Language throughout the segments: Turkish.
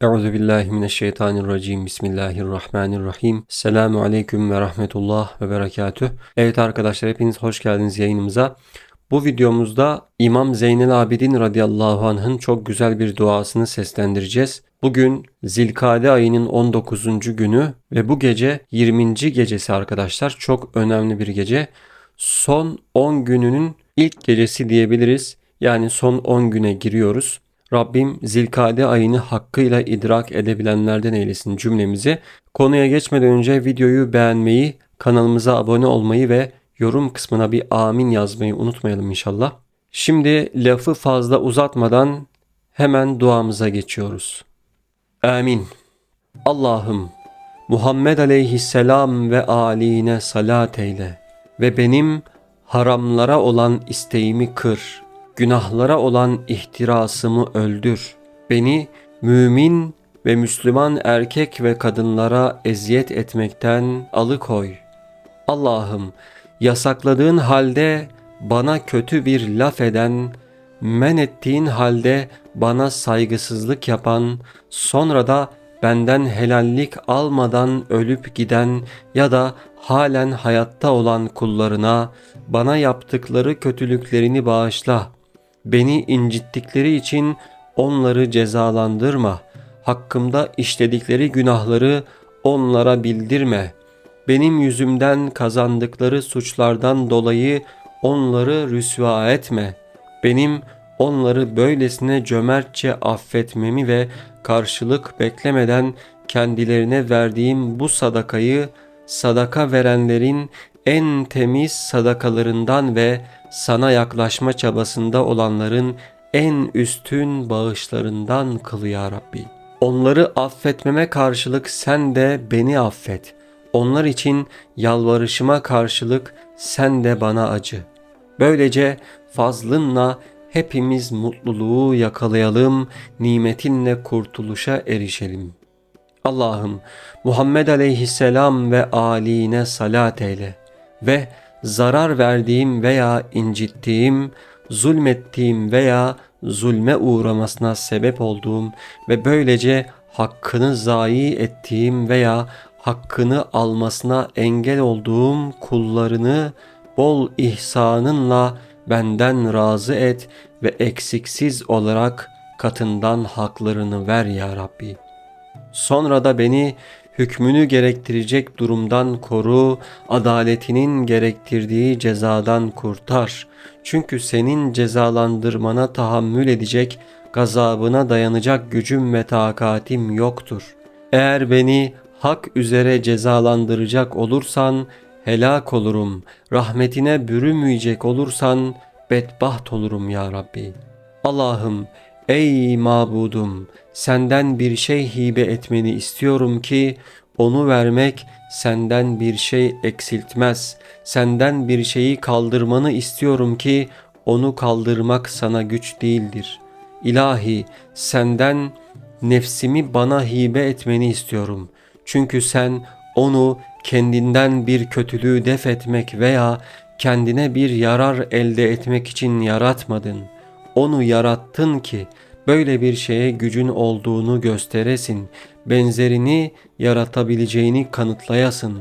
Euzu billahi mineşşeytanirracim. Bismillahirrahmanirrahim. Selamun aleyküm ve rahmetullah ve berekatüh. Evet arkadaşlar hepiniz hoş geldiniz yayınımıza. Bu videomuzda İmam Zeynel Abidin radıyallahu anh'ın çok güzel bir duasını seslendireceğiz. Bugün Zilkade ayının 19. günü ve bu gece 20. gecesi arkadaşlar. Çok önemli bir gece. Son 10 gününün ilk gecesi diyebiliriz. Yani son 10 güne giriyoruz. Rabbim zilkade ayını hakkıyla idrak edebilenlerden eylesin cümlemizi. Konuya geçmeden önce videoyu beğenmeyi, kanalımıza abone olmayı ve yorum kısmına bir amin yazmayı unutmayalım inşallah. Şimdi lafı fazla uzatmadan hemen duamıza geçiyoruz. Amin. Allah'ım Muhammed aleyhisselam ve aline salat eyle ve benim haramlara olan isteğimi kır.'' Günahlara olan ihtirasımı öldür. Beni mümin ve Müslüman erkek ve kadınlara eziyet etmekten alıkoy. Allah'ım yasakladığın halde bana kötü bir laf eden, men ettiğin halde bana saygısızlık yapan, sonra da benden helallik almadan ölüp giden ya da halen hayatta olan kullarına bana yaptıkları kötülüklerini bağışla. Beni incittikleri için onları cezalandırma. Hakkımda işledikleri günahları onlara bildirme. Benim yüzümden kazandıkları suçlardan dolayı onları rüsva etme. Benim onları böylesine cömertçe affetmemi ve karşılık beklemeden kendilerine verdiğim bu sadakayı sadaka verenlerin en temiz sadakalarından ve sana yaklaşma çabasında olanların en üstün bağışlarından kıl ya Rabbi. Onları affetmeme karşılık sen de beni affet. Onlar için yalvarışıma karşılık sen de bana acı. Böylece fazlınla hepimiz mutluluğu yakalayalım, nimetinle kurtuluşa erişelim. Allah'ım Muhammed aleyhisselam ve aline salat eyle ve zarar verdiğim veya incittiğim, zulmettiğim veya zulme uğramasına sebep olduğum ve böylece hakkını zayi ettiğim veya hakkını almasına engel olduğum kullarını bol ihsanınla benden razı et ve eksiksiz olarak katından haklarını ver ya Rabbi. Sonra da beni hükmünü gerektirecek durumdan koru, adaletinin gerektirdiği cezadan kurtar. Çünkü senin cezalandırmana tahammül edecek, gazabına dayanacak gücüm ve takatim yoktur. Eğer beni hak üzere cezalandıracak olursan helak olurum. Rahmetine bürümeyecek olursan bedbaht olurum ya Rabbi. Allah'ım ey mabudum senden bir şey hibe etmeni istiyorum ki onu vermek senden bir şey eksiltmez. Senden bir şeyi kaldırmanı istiyorum ki onu kaldırmak sana güç değildir. İlahi senden nefsimi bana hibe etmeni istiyorum. Çünkü sen onu kendinden bir kötülüğü def etmek veya kendine bir yarar elde etmek için yaratmadın. Onu yarattın ki böyle bir şeye gücün olduğunu gösteresin, benzerini yaratabileceğini kanıtlayasın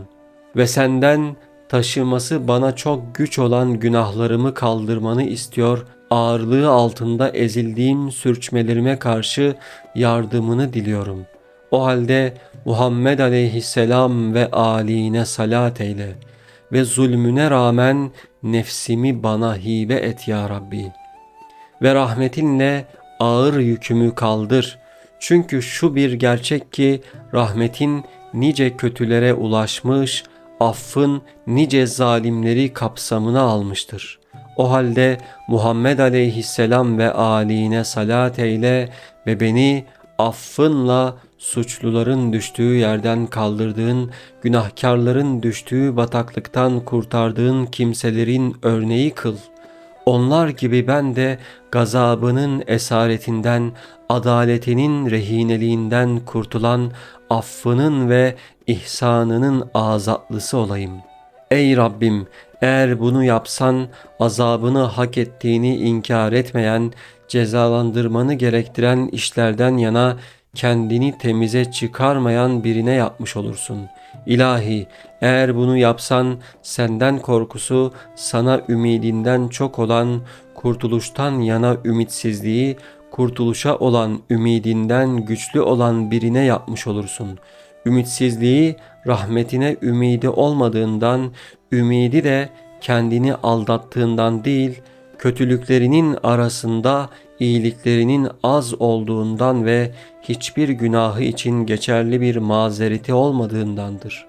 ve senden taşıması bana çok güç olan günahlarımı kaldırmanı istiyor, ağırlığı altında ezildiğim sürçmelerime karşı yardımını diliyorum. O halde Muhammed aleyhisselam ve aline salat eyle ve zulmüne rağmen nefsimi bana hibe et ya Rabbi. Ve rahmetinle ağır yükümü kaldır. Çünkü şu bir gerçek ki rahmetin nice kötülere ulaşmış, affın nice zalimleri kapsamına almıştır. O halde Muhammed aleyhisselam ve aline salat eyle ve beni affınla suçluların düştüğü yerden kaldırdığın, günahkarların düştüğü bataklıktan kurtardığın kimselerin örneği kıl.'' Onlar gibi ben de gazabının esaretinden, adaletinin rehineliğinden kurtulan affının ve ihsanının azatlısı olayım. Ey Rabbim eğer bunu yapsan azabını hak ettiğini inkar etmeyen, cezalandırmanı gerektiren işlerden yana kendini temize çıkarmayan birine yapmış olursun. İlahi eğer bunu yapsan senden korkusu sana ümidinden çok olan kurtuluştan yana ümitsizliği kurtuluşa olan ümidinden güçlü olan birine yapmış olursun. Ümitsizliği rahmetine ümidi olmadığından, ümidi de kendini aldattığından değil, kötülüklerinin arasında iyiliklerinin az olduğundan ve hiçbir günahı için geçerli bir mazereti olmadığındandır.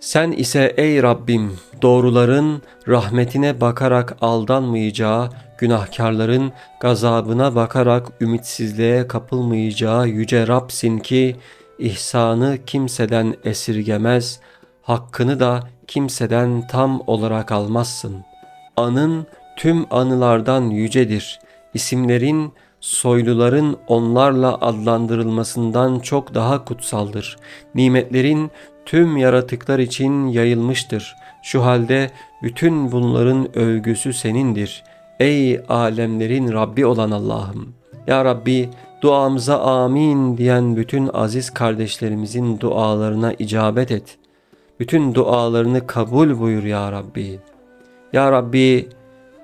Sen ise ey Rabbim doğruların rahmetine bakarak aldanmayacağı, günahkarların gazabına bakarak ümitsizliğe kapılmayacağı yüce Rabsin ki ihsanı kimseden esirgemez, hakkını da kimseden tam olarak almazsın. Anın tüm anılardan yücedir. İsimlerin soyluların onlarla adlandırılmasından çok daha kutsaldır. Nimetlerin tüm yaratıklar için yayılmıştır. Şu halde bütün bunların övgüsü senindir. Ey alemlerin Rabbi olan Allah'ım. Ya Rabbi duamıza amin diyen bütün aziz kardeşlerimizin dualarına icabet et. Bütün dualarını kabul buyur ya Rabbi. Ya Rabbi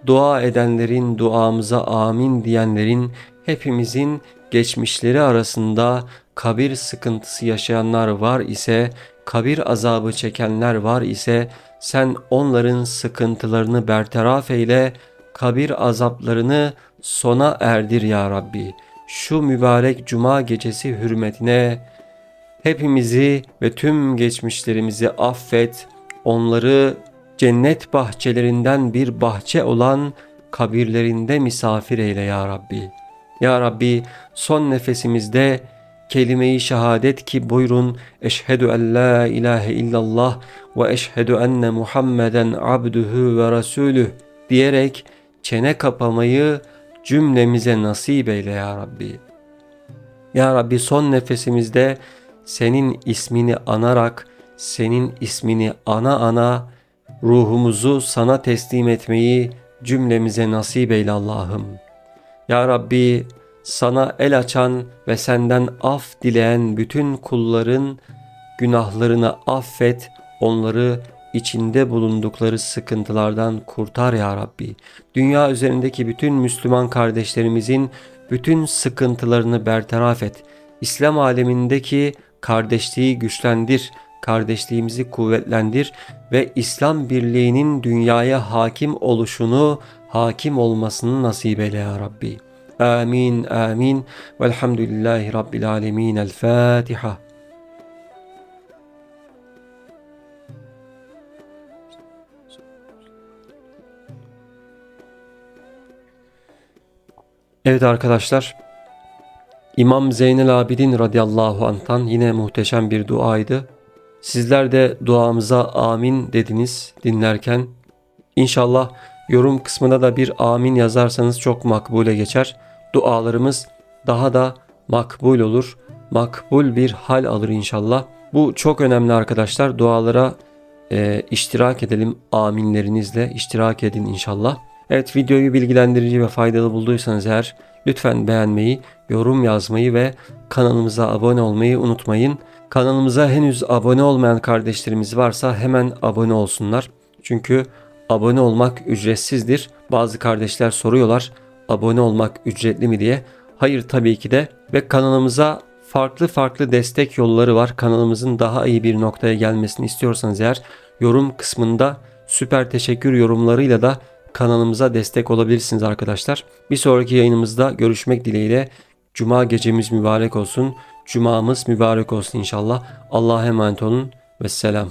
dua edenlerin, duamıza amin diyenlerin hepimizin geçmişleri arasında kabir sıkıntısı yaşayanlar var ise, kabir azabı çekenler var ise sen onların sıkıntılarını bertaraf eyle, kabir azaplarını sona erdir ya Rabbi. Şu mübarek cuma gecesi hürmetine hepimizi ve tüm geçmişlerimizi affet, onları cennet bahçelerinden bir bahçe olan kabirlerinde misafir eyle ya Rabbi. Ya Rabbi son nefesimizde kelime-i şehadet ki buyurun eşhedü en la ilahe illallah ve eşhedü enne Muhammeden abduhu ve rasulüh diyerek çene kapamayı cümlemize nasip eyle ya Rabbi. Ya Rabbi son nefesimizde senin ismini anarak, senin ismini ana ana ruhumuzu sana teslim etmeyi cümlemize nasip eyle Allah'ım. Ya Rabbi sana el açan ve senden af dileyen bütün kulların günahlarını affet, onları içinde bulundukları sıkıntılardan kurtar ya Rabbi. Dünya üzerindeki bütün Müslüman kardeşlerimizin bütün sıkıntılarını bertaraf et. İslam alemindeki kardeşliği güçlendir, kardeşliğimizi kuvvetlendir ve İslam birliğinin dünyaya hakim oluşunu, hakim olmasını nasip eyle ya Rabbi. Amin, amin. Velhamdülillahi Rabbil alemin. El Fatiha. Evet arkadaşlar, İmam Zeynel Abidin radıyallahu anh'tan yine muhteşem bir duaydı. Sizler de duamıza amin dediniz dinlerken. İnşallah yorum kısmına da bir amin yazarsanız çok makbule geçer. Dualarımız daha da makbul olur. Makbul bir hal alır inşallah. Bu çok önemli arkadaşlar. Dualara e, iştirak edelim. Aminlerinizle iştirak edin inşallah. Evet videoyu bilgilendirici ve faydalı bulduysanız eğer lütfen beğenmeyi, yorum yazmayı ve kanalımıza abone olmayı unutmayın. Kanalımıza henüz abone olmayan kardeşlerimiz varsa hemen abone olsunlar. Çünkü abone olmak ücretsizdir. Bazı kardeşler soruyorlar abone olmak ücretli mi diye. Hayır tabii ki de ve kanalımıza farklı farklı destek yolları var. Kanalımızın daha iyi bir noktaya gelmesini istiyorsanız eğer yorum kısmında süper teşekkür yorumlarıyla da kanalımıza destek olabilirsiniz arkadaşlar. Bir sonraki yayınımızda görüşmek dileğiyle. Cuma gecemiz mübarek olsun. Cumamız mübarek olsun inşallah. Allah'a emanet olun ve selam.